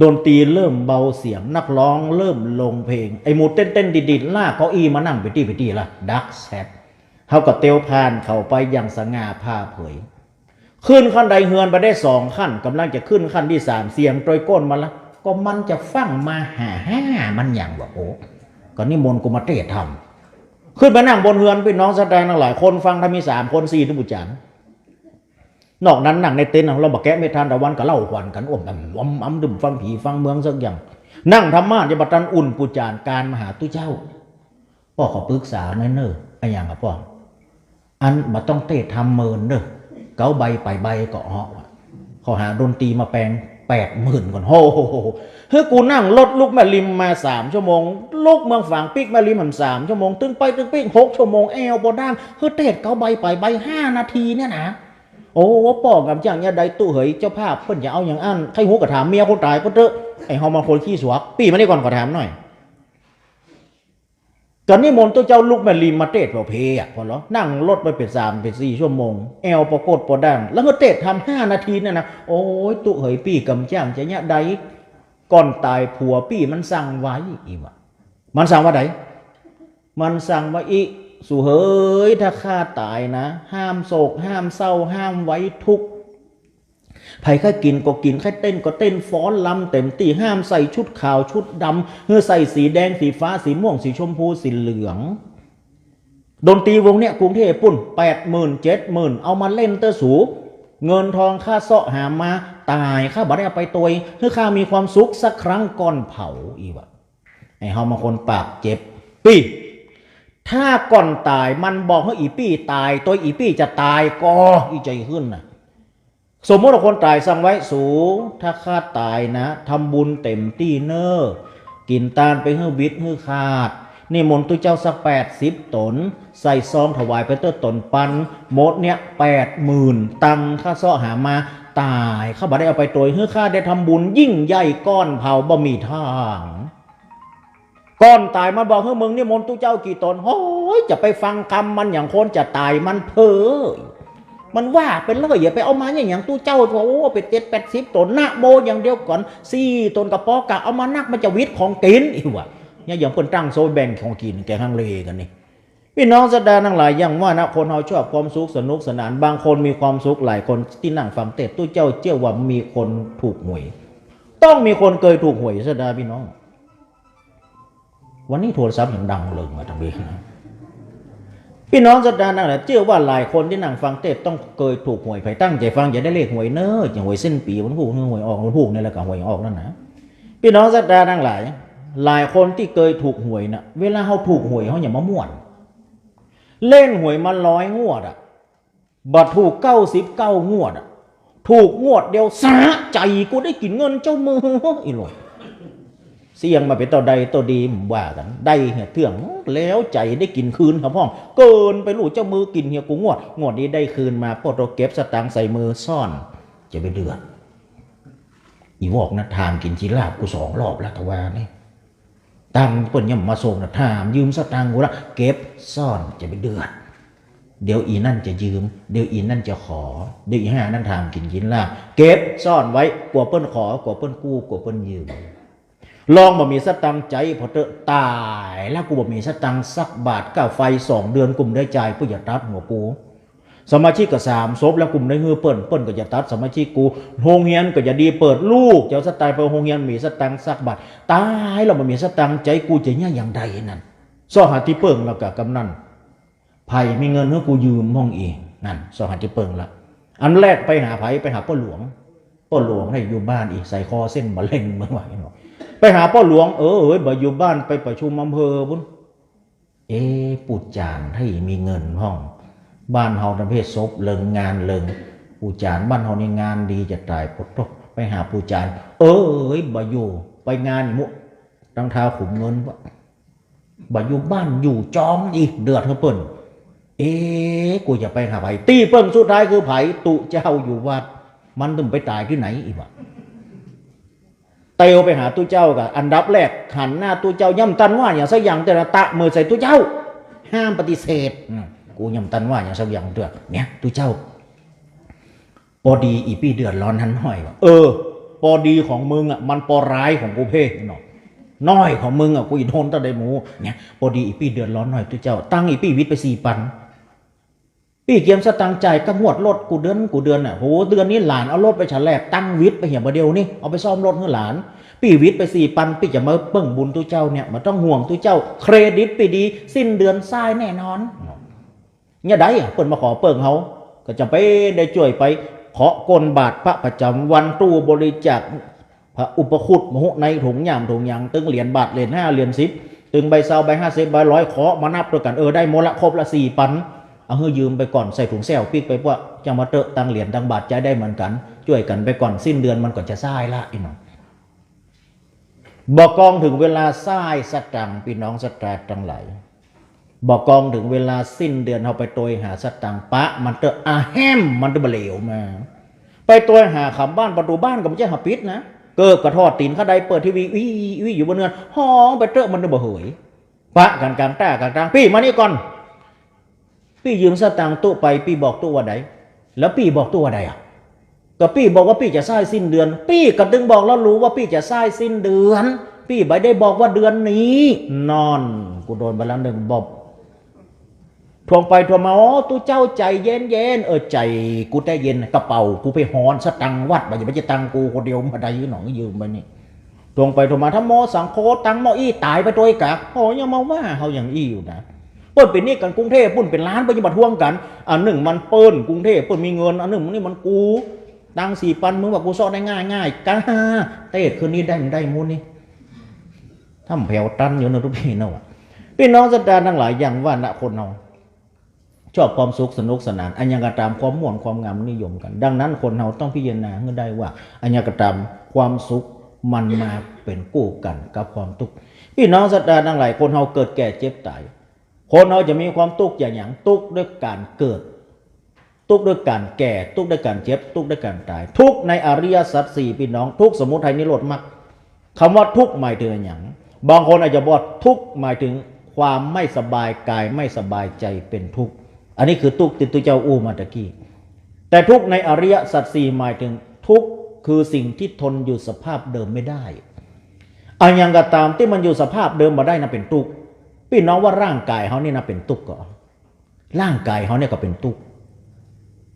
ดนตรีเริ่มเบาเสียงนักร้องเริ่มลงเพลง ไอ้หมูเต้นเต้นๆดิดๆลากเก้าอี้มานั่งไปที่ไปที่ละดักแซดเขาก็เตียวพานเข้าไปอย่างสง่าผ่าเผย ขึ้นขั้นใดเฮือนไปได้สองขั้นกำลังจะขึ้นขั้นที่สามเสียงโตยก้นมาละก็มันจะฟังมาหาห้ามันอย่างว่าโอ้ก็นิมนต์กุมาเตศทำขึ้นไปนั่งบนเฮือนพี่น้องแสดงทั้งหลายคนฟังถ้ามีสามคนสี่ทุกบุจานทร์ นอกนั้นนั่งในเต็นท์เราบักแกะไม่ทันตะวันก็เล่าขวัญกันอ้วมอ้ำอ้ำอ้ำดื่มฟังผีฟังเมืองสักอย่าง นั่งธรรมะจะบัตันอุ่นปุจานการมหาตุเจ้าพ่อขอปรึกษาหน่เนอะไอ้อย่างกับพ่ออันมาต้องเตะทำเมินเด้อเกาใบไปใบก็เหาะเขาหาดนตรีมาแปลงแปดหมื่นก่อนโหเฮ้ยกูนั่งรถลูกแม่ริมมาสามชั่วโมงลูกเมืองฝางปิกแม่ริมมันสามชั่วโมงตึงไปตึงปิกหกชั่วโมงแอลบอดังเฮ้ยเตะเกาใบไปใบห้านาทีเนี่ยนะ โอ้ปอกกับอย่างเนี้ยใดตู้เหยเจ้าภาพเพิ่นจะเอาอย่างอันใครหูกระถามเมียคนตายเพิ่นเถอะไอ้เฮามาคนขี้สวกปีมานี่ก่อนขอถามหน่อยกันนี่มนต์ตัวเจ้าลูกแม่ลีมาเตะเปล่าเพอะพอเหรอนั่งรถไปเป็นสามเป็นสี่ชั่วโมง แอลปรากฏปอดังแล้วก็เตะทำห้านาทีเนี่ยนะโอ้ยตุเหยปี้กำจ้างจะเนี่ยใดก่อนตายผัวปี้มันสั่งไว้อีวะมันสั่งว่าไดมันสั่งว่าอี สูเฮยถ้าข้าตายนะ ห้ามโศก ห้ามเศร้า ห้ามไว้ทุกข์ไผ่ข้ากินก็กินข้าเต้นก็เต้นฟ้อนลำเต็มตีห้ามใส่ชุดขาวชุดดำเฮือใส่สีแดงสีฟ้าสีม่วงสีชมพูสีเหลืองดนตรีวงเนี้ยกรุงเทพปุ่นแปดหมื่นเจ็ดหมื่นเอามาเล่นเตอร์สู เงินทองค่าเสาะหามาตายข้าบัได้เอาไปตัวเพื่อข้ามีความสุขสักครั้งก่อนเผาอีวะไอ้เฮามาคนปากเจ็บปี้ ถ้าก่อนตายมันบอกให้อีปี้ตาย ตัวอีปี้จะตายก็อีใจขึ้นนะสมมติว่าคนตายสั่งไว้สูงถ้าข้าตายนะทำบุญเต็มที่เนอร์กินตานไปเฮือวิทย์เฮือขาดนี่มนต์ตุเจ้าสักแปดสิบตน ใส่ซองถวายไปเตอตนปันหมดเนี่ยแปดหมื่นตังค่าเสาะหามาตายข้าบ่ได้เอาไปตัวเฮือข้าได้ทำบุญยิ่งใหญ่ก้อนเผาบ่มีทาง ก่อนตายมันบอกเฮ้ยมึงนี่มนต์ตุเจ้ากี่ตนโอ้ยจะไปฟังคำมันอย่างคนจะตายมันเพ้อมันว่าเป็นเลยอย่าไปเอามาอย่างอย่างตู้เจ้าโอ้เป็นเจ็ดแปดสิบตนหนะโมอย่างเดียวก่อนสี่ตนกระป๋อกะเอามานักมันจะวิทย์ของกินอีกว่ะเนี่ยอย่างเพิ่นตั้งโซยแบ่งของกินแกข้างเลกันนี่พี่น้องแสดงทั้งหลายอย่างว่านะคนเราชอบความสุขสนุกสนานบางคนมีความสุขหลายคนที่นั่งฟังเทศน์ตู้เจ้าเชื่อว่ามีคนถูกหวย ต้องมีคนเคยถูกหวยแสดงพี่น้อง วันนี้โทรศัพท์ย่างดังเลยมาทางนี้นะพี่น้องสัตดานั่นแหละเชื่อว่าหลายคนที่นั่งฟังเทศต้องเคยถูกหวยไปตั้งใจฟังอย่าได้เลขหวยเนอะอย่างหวยเส้นปีวันผูกหวยออกวันผูกนี่แหละกับหวยออกนั่นนะพี่น้องสัตดาทั้งหลาย หลายคนที่เคยถูกหวยนะเวลาเขาถูกหวยเขาอย่ามาม่วน เล่นหวยมาร้อยงวดอะบัตรถูกเก้าสิบเก้างวดอะถูกงวดเดียวสะใจกูได้กินเงินเจ้ามืออีหลง เสียงมาเป็นตัวใดตัวดีว่ากันได้เหียเถื่องแล้วใจได้กินคืนครับพ่องเกินไปลูกเจ้ามือกินเฮียกูงวดงวดนี้ได้คืนมาพอเราเก็บสตางค์ใส่มือซ่อนจะไปเดือดอีวอกนะทามกินจีลาบกูสองรอบแล้วทว่านี่ตังค์เปิ้นยังมาส่งนะถามยืมสตางค์กูละเก็บซ่อนจะไปเดือดเดี๋ยวอีนั่นจะยืม เดี๋ยวอีนั่นจะขอ เดี๋ยวอีห้านั่นทามกินกินลาบเก็บซ่อนไว้กลัวเปิ้นขอกลัวเปิ้นกู้กลัวเปิ้นยืม ลองบ่มีสตังใจพอเตอะตายแล้วกูบ่มีสตังสักบาทก้าไฟสองเดือนกลุ่มได้ใจ่ายผู้อย่าตัดหัวกูสมาชิกก็สามศพแล้วกลุ่มได้เฮือเปิ้นเปิ้นก็จะตัดสมาชิกกูโรงเรียนก็จะดีเปิดลูกเจ้าสไตล์ไปโรงเรียนมีสตังสักบาทตายแล้วบ่มีสตังใจกูจะเนี่ยอย่างใดนั่นซอหาที่เปิ่งแล้วก็กำนันไผ่มีเงินให้กูยืมห้องอีกนั่นซอหาที่เปิ่งละอันแรกไปหาไผ่ไปหาพ่อหลวงพ่อหลวงให้อยู่บ้านอีกใส่คอเส้นมะเร็งเมื่อไหร่เนาะ ไปหาพ่อหลวงเออเอ้ยบ่อยู่บ้านไปประชุมอำเภอบุญเอ๊ปูจานให้มีเงินห้อง บ้านเฮาประเภทศพเลิงงานเลิงปูจานบ้านเฮานี่งานดีจะตายปดตกไปหาปูจานเออเอ้ยบ่อยู่ไปงานมุตั้งเท้าขุมเงินวะบ่อยู่บ้านอยู่จอมอีกเดือดเฮาเปิ้นเอ๊กูจะไปหาไผตีเปิ้งสุดท้ายคือไผตุเจ้าอยู่วัดมันต้องไปตายที่ไหนอีกวะ เตวไปหาตู้เจ้ากับอันดับแรกหันหน้าตู้เจ้าย่ำตันว่าอย่างสักอย่างแต่ละตะมือใส่ตู้เจ้า ห้ามปฏิเสธกูย่ำตันว่าอย่างสักอย่างเดือดเนี่ยตู้เจ้าพอดีอีปี้เดือดร้อนทันห้อยว่าเออปอดีของมึงอะมันปอร้ายของกูเพ่เนาะน้อยของมึงอะกูอีโทนตั้งได้หมูเนี่ยปอดีอีปี้เดือดร้อนหน่อยตุเจ้า ตั้งอีปี้วิทย์ไปสี่ปัน พี่เกียมสตังค์จ่ายก็งวดรถกูเดือนกูเดือนอะโหเดือนนี้หลานเอารถไปฉลกตั้งวิทย์ไปเหี่ยมาเดียวนี่เอาไปซ่อมรถให้หลานพี่วิทย์ไปสี่ปันพี่จะมาเบิ่งบุญตุเจ้าเนี่ยมันต้องห่วงตุเจ้า เครดิตไปดี สิ้นเดือนทรายแน่นอนเนี่ยได้อะเปิดมาขอเปิ่งเขาก็จะไปได้ช่วยไปขอก้นบาทพระประจำวันตู้บริจาคพระอุปคุตมหุในถุงยามถุงยางตึงเหรียญบาทเหรียญห้าเหรียญสิบตึงใบเซาใบห้าสิบใบร้อยขอมานับด้วยกันเออได้หมละครบละสี่ปัน เอาเฮือยืมไปก่อนใส่ถุงแซวปิกไปว่าจะมาเตอะตังเหรียญตังบาทใจได้เหมือนกัน ช่วยกันไปก่อนสิ้นเดือนมันก่อนจะทรายละอีน้องบอกกองถึงเวลาทรายสตังพี่น้องสตาทั้งหลยบอกกองถึงเวลาสิ้นเดือนเอาไปตัวหาสตังปะ มันเตอะอาแฮมมันจะเบลวมา ไปตัวหาขำบ้านประตูบ้านก็ไม่ใช่หาปิดนะเกิดกระทอดตีนข้าใดเปิดทีวีวิวิอยู่บนเนือนห้องไปเตอะมันจะบ่เหยปะกันกลางต้ากลางกลางพี่มานี่ก่อน พี่ยืมสตังค์ตู้ไปพี่บอกตู้ว่าใดแล้วพี่บอกตู้ว่าใดอะก็พี่บอกว่าพี่จะใช้สิ้นเดือน พี่ก็ดึงบอกแล้วรู้ว่าพี่จะใช้สิ้นเดือน พี่ไม่ได้บอกว่าเดือนนี้ นอนกูโดนไปแล้วหนึ่งบอบทวงไปทวงมาอ๋อตู้เจ้าใจเย็นเย็นๆเออใจกูได้เย็นกระเป๋ากูไปหอนสตังวัดไปอย่าไปจะตังกูคนเดียวมาได้หนองยืมไปนี่ทวงไปทวงมาถ้าโมสังโคตังโมอี้ตายไปตัวอ้กากโอ้ยังมาว่าเขาอย่างอี้อยู่นะ เปิ้นเป็นนี่กันกรุงเทพปุ่นเป็นล้านปยังบัดท่วงกันอันหนึ่งมันเปิ้นกรุงเทพเปิ้นมีเงินอันหนึ่งมันนี่มันกูตังสี่ปันมึงว่ากูซ่อนได้ง่ายง่ายๆกาเตะคืนนี้ได้ได้มูนี่ทำแผ่วตันอยู่นะทุกพี่เนาะพี่น้องสัตดาทั้งหลายอย่างว่านะคนเราชอบความสุขสนุกสนานอันยังกระตามความม่วนความงามนิยมกัน ดังนั้นคนเราต้องพิจารณาให้ได้ว่าอันยังกระตามความสุขมันมาเป็นกู้กันกับความทุกข์พี่น้องสัตดาทั้งหลายคนเราเกิดแก่เจ็บตาย คนเราจะมีความทุกข์อย่างอย่างทุกข์ด้วยการเกิด ทุกข์ด้วยการแก่ ทุกข์ด้วยการเจ็บ ทุกข์ด้วยการตาย ทุกข์ในอริยสัจสี่พี่น้อง ทุกข์สมุทัยนิโรธมรรคคำว่าทุกข์หมายถึงอย่างบางคนอาจจะบอกทุกข์หมายถึงความไม่สบายกายไม่สบายใจเป็นทุกข์อันนี้คือทุกข์ติดตัวเจ้าอู้มาตะกี้แต่ทุกข์ในอริยสัจสี่หมายถึงทุกข์คือสิ่งที่ทนอยู่สภาพเดิมไม่ได้อันยังก็ตามที่มันอยู่สภาพเดิมมาได้นะเป็นทุกข์ พี่น้องว่าร่างกายเขานี่นะเป็นทุกข์ก่อร่างกายเขาเนี่ยก็เป็นทุกข์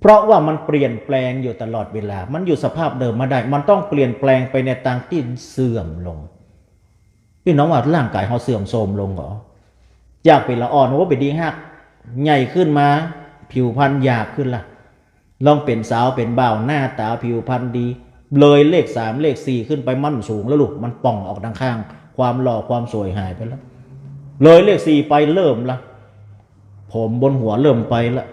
เพราะว่ามันเปลี่ยนแปลงอยู่ตลอดเวลา มันอยู่สภาพเดิมมาได้ มันต้องเปลี่ยนแปลงไปในทางที่เสื่อมลง พี่น้องว่าร่างกายเขาเสื่อมโทรมลงเหรอจากเป็นละอ่อนว่าเป็นดีหักใหญ่ขึ้นมา ผิวพรรณหยาบขึ้นละลองเป็นสาวเป็นบ่าวหน้าตาผิวพรรณดี เลยเลขสามเลขสี่ขึ้นไปมั่นสูงแล้วลูกมันป่องออกทางข้าง ความหล่อความสวยหายไปแล้ว เลยเลขสี่ไปเริ่มละผมบนหัวเริ่มไปละ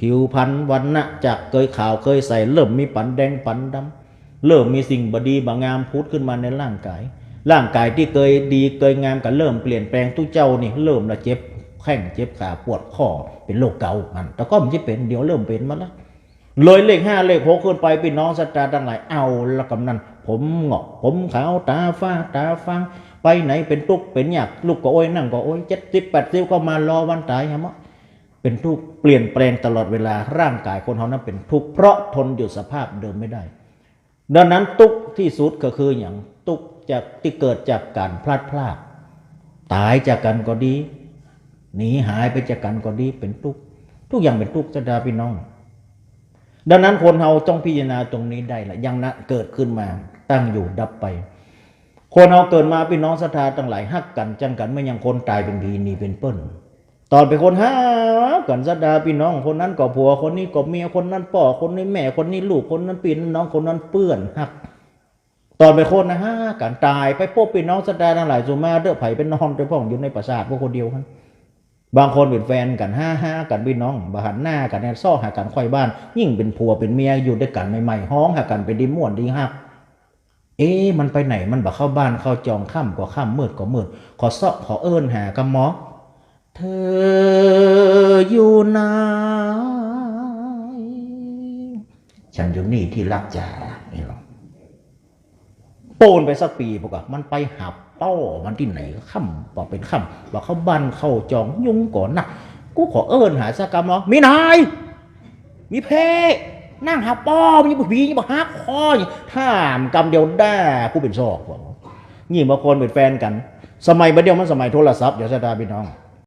ผิวพรรณวันนะจากเคยขาวเคยใส่เริ่มมีปันแดงปันดำเริ่มมีสิ่งบดีบางงามพุดขึ้นมาในร่างกาย ร่างกายที่เคยดีเคยงามก็เริ่มเปลี่ยนแปลงทุกเจ้านี่เริ่มละเจ็บแข้งเจ็บขาปวดข้อเป็นโรคเกาต์มันแต่ก็มันจะเป็นเดี๋ยวเริ่มเป็นมาแล้วเลยเลขห้าเลขหกขึ้นไปพี่น้องสตาร์ทั้งหลายเอาละกำนันผมหงอกผมขาวตาฟ้าตาฟัง ไปไหนเป็นทุกข์เป็นยากลูกก็โอ้ยนั่งก็โอ้ยเจ็ดสิบแปดสิบก็มารอวันตายฮะมะเป็นทุกข์เปลี่ยนแปลงตลอดเวลาร่างกายคนเขานั้นเป็นทุกข์เพราะทนอยู่สภาพเดิมไม่ได้ ดังนั้นทุกข์ที่สุดก็คืออย่างทุกข์จากที่เกิดจากการพลาดพลาดตายจากกันก็ดีหนีหายไปจากกันก็ดีเป็นทุกข์ทุกอย่างเป็นทุกข์จะดาพี่น้อง ดังนั้นคนเราต้องพิจารณาตรงนี้ได้ละยังนะเกิดขึ้นมาตั้งอยู่ดับไป คนเราเกิดมาพี่น้องศรัทธาทั้งหลายฮักกันจังกันไม่ยังคนตายเป็นดีนี่เป็นเปิ้นตอนเป็นคนฮักกันศรัทธาพี่น้องคนนั้นก็ผัวคนนี้ก็เมียคนนั้นพ่อคนนี้แม่คนนี้ลูกคนนั้นปีนน้องคนนั้นเปื้อนฮักตอนเป็นคนนะฮะการตายไปพบพี่น้องศรัทธาทั้งหลายสุมาเด้อไผ่เป็นนอนไปพ่องอยู่ในปราสาทพวกคนเดียวกันบางคนเป็นแฟนกันห้าห้ากันพี่น้องบาหันหน้ากันแนซ่อหากันค่อยบ้าน ยิ่งเป็นผัวเป็นเมียอยู่ด้วยกันใหม่ๆห้องหากันเป็นดีม่วนดีฮัก เอ๊ะมันไปไหนมันบ่เข้าบ้านเข้าจองค่ำก็ค่ำมืดก็มืดขอเสาะขอเอิ้นหากำหมอเธออยู่ไหนฉันอยู่นี่ที่รักจ๋านี่หรอโปนไปสักปีพวกะมันไปหับเป้ามันที่ไหนค่ำบอกเป็นค่ำบอกเข้าบ้านเข้าจองยุ่งก่อนนะกูขอเอิ้นหาสักกำหมอมีนายมีเพ นั่งหาป้อมยังบ่ผียี่บ่ฮักคออย่างถามกำเดียวได้ผู้เป็นซอกผมนี่บางคนเป็นแฟนกัน สมัยบัดเดียวมันสมัยโทรศัพท์เดี๋ยวสตาพี่น้อง